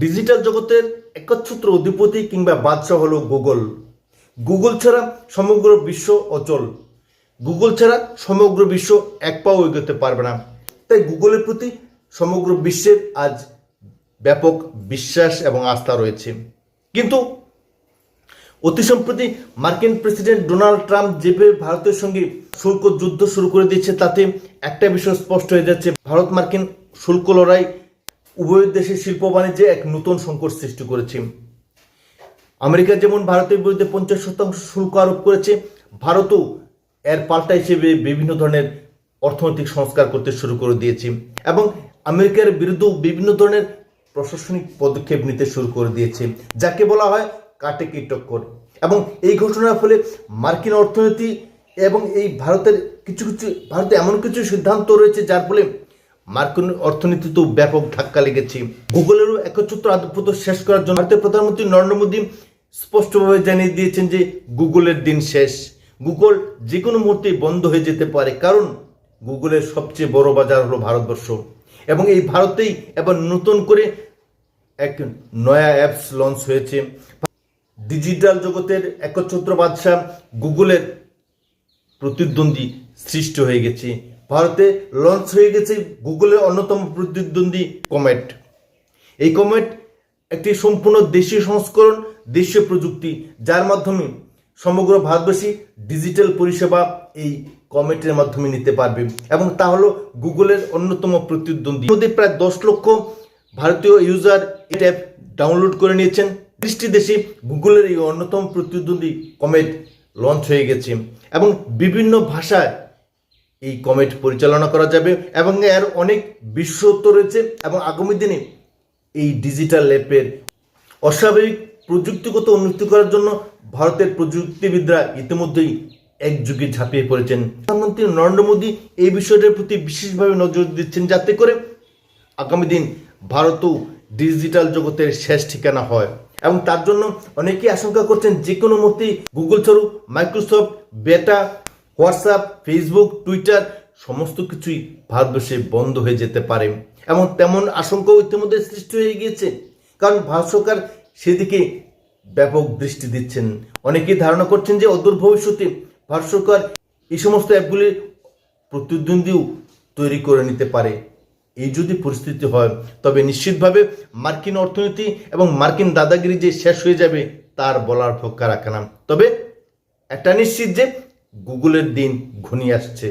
Digital জগতের একচ্ছত্র অধিপতি কিংবা বাদশাহ হলো গুগল। গুগল ছাড়া সমগ্র বিশ্ব অচল। গুগল ছাড়া সমগ্র বিশ্ব এক পাও এগোতে পারবে না। তাই গুগলের প্রতি সমগ্র বিশ্বের আজ ব্যাপক বিশ্বাস এবং আস্থা রয়েছে। কিন্তু অতি সম্প্রতি মার্কিন প্রেসিডেন্ট ডোনাল্ড ট্রাম্প যেভাবে ভারতের সঙ্গে শুল্ক যুদ্ধ শুরু করে দিয়েছে, তাতে একটা বিষয় স্পষ্ট হয়ে যাচ্ছে। ভারত মার্কিন শুল্ক লড়াই উভয় দেশের শিল্প বাণিজ্যে এক নতুন সংকট সৃষ্টি করেছে। আমেরিকা যেমন ভারতের বিরুদ্ধে পঞ্চাশ শতাংশ শুল্ক আরোপ করেছে, ভারতও এর পাল্টা হিসেবে বিভিন্ন ধরনের অর্থনৈতিক সংস্কার করতে শুরু করে দিয়েছে এবং আমেরিকার বিরুদ্ধেও বিভিন্ন ধরনের প্রশাসনিক পদক্ষেপ নিতে শুরু করে দিয়েছে, যাকে বলা হয় কাটে কি টক্কর। এবং এই ঘটনার ফলে মার্কিন অর্থনীতি এবং এই ভারতের কিছু কিছু ভারতে এমন কিছু সিদ্ধান্ত রয়েছে যার ফলে মার্কিন অর্থনীতিতেও ব্যাপক ধাক্কা লেগেছে। গুগলেরও একচ্ছত্র আধিপত্য শেষ করার জন্য ভারতের প্রধানমন্ত্রী নরেন্দ্র মোদী স্পষ্টভাবে জানিয়ে দিয়েছেন যে গুগলের দিন শেষ। গুগল যে কোনো মুহূর্তেই বন্ধ হয়ে যেতে পারে, কারণ গুগলের সবচেয়ে বড় বাজার হলো ভারতবর্ষ। এবং এই ভারতেই এবার নতুন করে এক নয়া অ্যাপস লঞ্চ হয়েছে। ডিজিটাল জগতের একচ্ছত্র বাদশাহ গুগলের প্রতিদ্বন্দ্বী সৃষ্টি হয়ে গেছে। ভারতে লঞ্চ হয়ে গেছে গুগলের অন্যতম প্রতিদ্বন্দ্বী কমেট এই কমেট একটি সম্পূর্ণ দেশীয় সংস্করণ, দেশীয় প্রযুক্তি, যার মাধ্যমে সমগ্র ভারতবাসী ডিজিটাল পরিষেবা এই কমেটের মাধ্যমে নিতে পারবে এবং তা হলো গুগলের অন্যতম প্রতিদ্বন্দ্বী। মধ্যে প্রায় দশ লক্ষ ভারতীয় ইউজার এই অ্যাপ ডাউনলোড করে নিয়েছেন। ত্রিশটি দেশে গুগলের এই অন্যতম প্রতিদ্বন্দ্বী কমেট লঞ্চ হয়ে গেছে এবং বিভিন্ন ভাষায় এই কমেট পরিচালনা করা যাবে এবং এর অনেক বিশ্বত্ব রয়েছে এবং আগামী দিনে এই ডিজিটাল ল্যাপের অস্বাভাবিক প্রযুক্তিগত উন্নতি করার জন্য ভারতের প্রযুক্তিবিদরা ইতিমধ্যেই একযুগে ঝাঁপিয়ে পড়েছেন। প্রধানমন্ত্রী নরেন্দ্র মোদী এই বিষয়টার প্রতি বিশেষভাবে নজর দিচ্ছেন যাতে করে আগামী দিন ভারতও ডিজিটাল জগতের শেষ ঠিকানা হয় এবং তার জন্য অনেকেই আশঙ্কা করছেন যে কোনো মুহূর্তেই গুগল ছাড়ু মাইক্রোসফট বেটা হোয়াটসঅ্যাপ, ফেসবুক, টুইটার, সমস্ত কিছুই ভারতবর্ষে বন্ধ হয়ে যেতে পারে। এবং তেমন আশঙ্কাও ইতিমধ্যে সৃষ্টি হয়ে গিয়েছে। কারণ ভারত সরকার সেদিকে ব্যাপক দৃষ্টি দিচ্ছেন। অনেকেই ধারণা করছেন যে অদূর ভবিষ্যতে ভারত সরকার এই সমস্ত অ্যাপগুলির প্রতিদ্বন্দ্বীও তৈরি করে নিতে পারে। এই যদি পরিস্থিতি হয়, তবে নিশ্চিতভাবে মার্কিন অর্থনীতি এবং মার্কিন দাদাগিরি যে শেষ হয়ে যাবে, তার বলার পক্ষা রাখা না। তবে একটা নিশ্চিত যে গুগলের দিন ঘনিয়ে আসছে।